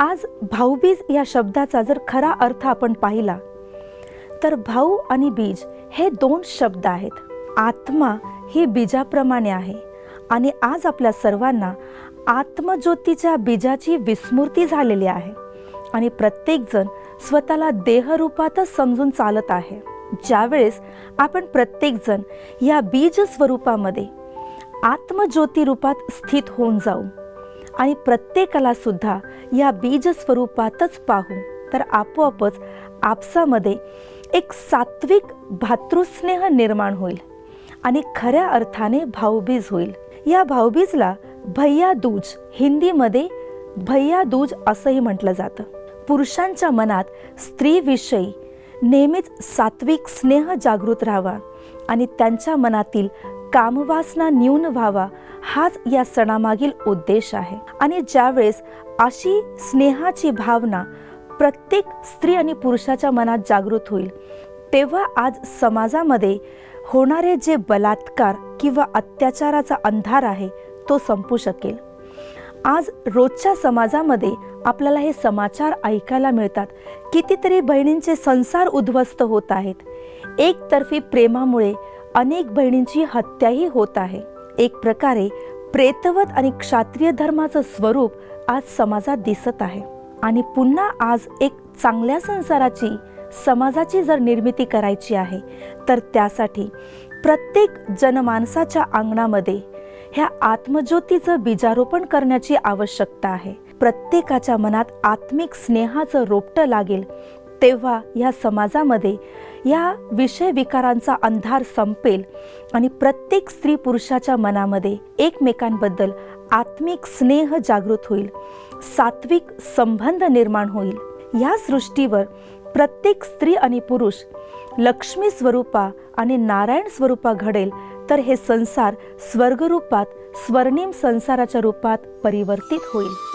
आज भाऊबीज या शब्दाचा जर खरा अर्थ आपण पाहिला तर भाऊ आणि बीज हे दोन शब्द आहेत. आत्मा ही बीजाप्रमाणे आहे आणि आज आपल्या सर्वांना आत्मज्योतीच्या बीजाची विस्मृती झालेली आहे आणि प्रत्येकजण स्वतःला देहरूपातच समजून चालत आहे. ज्यावेळेस आपण प्रत्येकजण या बीज स्वरूपामध्ये आत्मज्योती रूपात स्थित होऊन जाऊ आणि प्रत्येकाला सुद्धा या बीज स्वरूपातच पाहू. तर आपोआपच आपसामध्ये एक सात्विक भातृस्नेह निर्माण होईल आणि खऱ्या अर्थाने भाऊबीज होईल. या भाऊबीजला भैया दूज हिंदीमध्ये भैया दूज असंही म्हटलं जातं. पुरुषांच्या मनात स्त्रीविषयी नेहमीच सात्विक स्नेह जागृत राहावा आणि त्यांच्या मनातील कामवासना न्यून व्हावा हाच या सणामागील उद्देश आहे. आणि ज्यावेळेस अशी स्नेहाची भावना प्रत्येक स्त्री आणि पुरुषाच्या मनात जागृत होईल तेव्हा आज समाजामध्ये होणारे जे बलात्कार किंवा अत्याचाराचा अंधार आहे तो संपू शकेल. आज रोजच्या समाजामध्ये आपल्याला हे समाचार ऐकायला मिळतात. कितीतरी बहिणींचे संसार उद्ध्वस्त होत आहेत. एकतर्फी प्रेमामुळे अनेक बहिणींची हत्याही होत आहे. एक प्रकारे प्रेतवत आणि क्षात्रिय धर्माचं स्वरूप आज समाजात दिसत आहे. आणि पुन्हा आज एक चांगल्या संसाराची समाजाची जर निर्मिती करायची आहे तर त्यासाठी प्रत्येक जनमानसाच्या अंगणामध्ये ह्या आत्मज्योतीचं बीजारोपण करण्याची आवश्यकता आहे. प्रत्येकाच्या मनात आत्मिक स्नेहाचं रोपटं लागेल तेव्हा ह्या समाजामध्ये या विषय विकारांचा अंधार संपेल आणि प्रत्येक स्त्री पुरुषाच्या मनामध्ये एकमेकांबद्दल आत्मिक स्नेह जागृत होईल सात्विक संबंध निर्माण होईल. या सृष्टीवर प्रत्येक स्त्री आणि पुरुष लक्ष्मी स्वरूपा आणि नारायण स्वरूपा घडेल तर हे संसार स्वर्गरूपात स्वर्णिम संसाराच्या रूपात परिवर्तित होईल.